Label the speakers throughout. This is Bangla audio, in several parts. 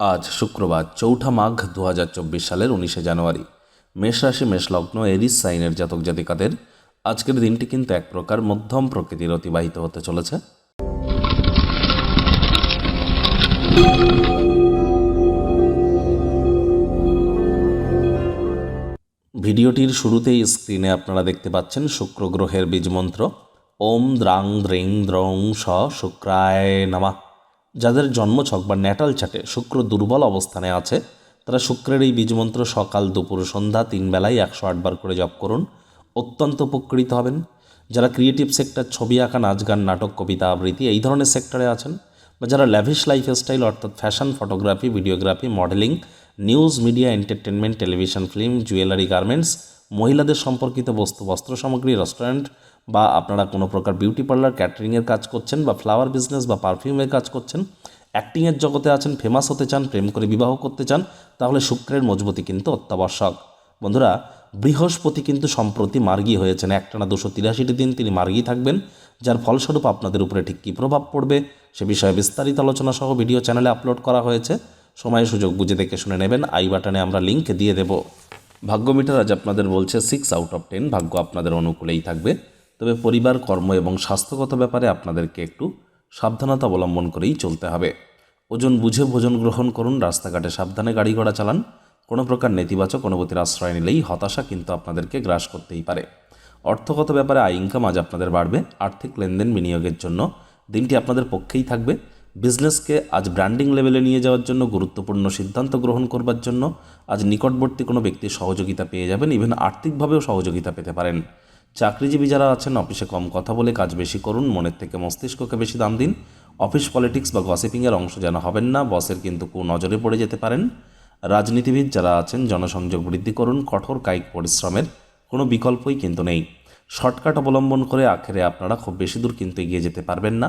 Speaker 1: আজ শুক্রবার চৌঠা মাঘ দু হাজার চব্বিশ সালের উনিশে জানুয়ারি। মেষ রাশি, মেষ লগ্ন, এরিস সাইনের জাতক জাতিকাদের আজকের দিনটি কিন্তু এক প্রকার মধ্যম প্রকৃতির অতিবাহিত হতে চলেছে। ভিডিওটির শুরুতেই স্ক্রিনে আপনারা দেখতে পাচ্ছেন শুক্র গ্রহের বীজমন্ত্র ওম দ্রাং দ্রিং দ্রং স শুক্রায় নামা। যাদের জন্মছক বা ন্যাটাল চাটে শুক্র দুর্বল অবস্থানে আছে, তারা শুক্রের এই বীজমন্ত্র সকাল, দুপুর, সন্ধ্যা তিন বেলায় একশো আটবার করে জপ করুন। অত্যন্ত উপকৃত হবেন। যারা ক্রিয়েটিভ সেক্টর ছবি আঁকা, নাচ গান, নাটক, কবিতা, আবৃত্তি এই ধরনের সেক্টরে আছেন বা যারা ল্যাভিশ লাইফস্টাইল অর্থাৎ fashion photography videography modelling news media entertainment television film jewellery garments মহিলাদের সম্পর্কিত বস্তু বস্ত্র সামগ্রী রেস্টুরেন্ট বা আপনারা কোনো প্রকার বিউটি পার্লার ক্যাটারিংয়ের কাজ করছেন বা ফ্লাওয়ার বিজনেস বা পারফিউমের কাজ করছেন অ্যাক্টিংয়ের জগতে আছেন ফেমাস হতে চান, প্রেম করে বিবাহ করতে চান, তাহলে শুক্রের মজবুতি কিন্তু অত্যাবশ্যক। বন্ধুরা, বৃহস্পতি কিন্তু সম্প্রতি মার্গী হয়েছেন। একটানা দুশো তিরাশিটি দিন তিনি মার্গী থাকবেন, যার ফলস্বরূপ আপনাদের উপরে ঠিক কী প্রভাব পড়বে, সে বিষয়ে বিস্তারিত আলোচনা সহ ভিডিও চ্যানেলে আপলোড করা হয়েছে। সময় সুযোগ বুঝে দেখে শুনে নেবেন। আই বাটনে আমরা লিঙ্ক দিয়ে দেব। ভাগ্য মিটার আজ আপনাদের বলছে সিক্স আউট অফ টেন ভাগ্য আপনাদের অনুকূলেই থাকবে। তবে পরিবার, কর্ম এবং স্বাস্থ্যগত ব্যাপারে আপনাদেরকে একটু সাবধানতা অবলম্বন করেই চলতে হবে। ওজন বুঝে ভোজন গ্রহণ করুন, রাস্তাঘাটে সাবধানে গাড়ি ঘোড়া চালান। কোনো প্রকার নেতিবাচক অনুভূতির আশ্রয় নিলেই হতাশা কিন্তু আপনাদেরকে গ্রাস করতেই পারে। অর্থগত ব্যাপারে আয় ইনকাম আজ আপনাদের বাড়বে। আর্থিক লেনদেন বিনিয়োগের জন্য দিনটি আপনাদের পক্ষেই থাকবে। বিজনেসকে আজ ব্র্যান্ডিং লেভেলে নিয়ে যাওয়ার জন্য গুরুত্বপূর্ণ সিদ্ধান্ত গ্রহণ করবার জন্য আজ নিকটবর্তী কোনো ব্যক্তির সহযোগিতা পেয়ে যাবেন ইভেন আর্থিকভাবেও সহযোগিতা পেতে পারেন। চাকরিজীবী যারা আছেন অফিসে কম কথা বলে কাজ বেশি করুন, মনের থেকে মস্তিষ্ককে বেশি দাম দিন। অফিস পলিটিক্স বা গসিপিংয়ের অংশ যেন হবেন না, বসের কিন্তু কু নজরে পড়ে যেতে পারেন। রাজনীতিবিদ যারা আছেন, জনসংযোগ বৃদ্ধি করুন, কঠোর কায়িক পরিশ্রমের কোনো বিকল্পই কিন্তু নেই। শর্টকাট অবলম্বন করে আখেরে আপনারা খুব বেশি দূর কিন্তু এগিয়ে যেতে পারবেন না।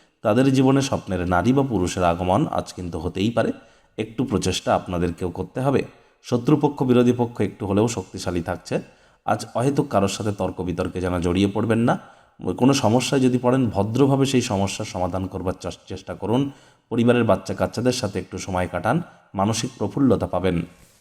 Speaker 1: তাদের জীবনে স্বপ্নের নারী বা পুরুষের আগমন আজ কিন্তু হতেই পারে। একটু প্রচেষ্টা আপনাদেরকেও করতে হবে। শত্রুপক্ষ, বিরোধী পক্ষ একটু হলেও শক্তিশালী থাকছে। আজ অহেতুক কারোর সাথে তর্ক বিতর্কে যেন জড়িয়ে পড়বেন না। কোনো সমস্যায় যদি পড়েন, ভদ্রভাবে সেই সমস্যার সমাধান করবার চেষ্টা করুন। পরিবারের বাচ্চা কাচ্চাদের সাথে একটু সময় কাটান। মানসিক প্রফুল্লতা পাবেন।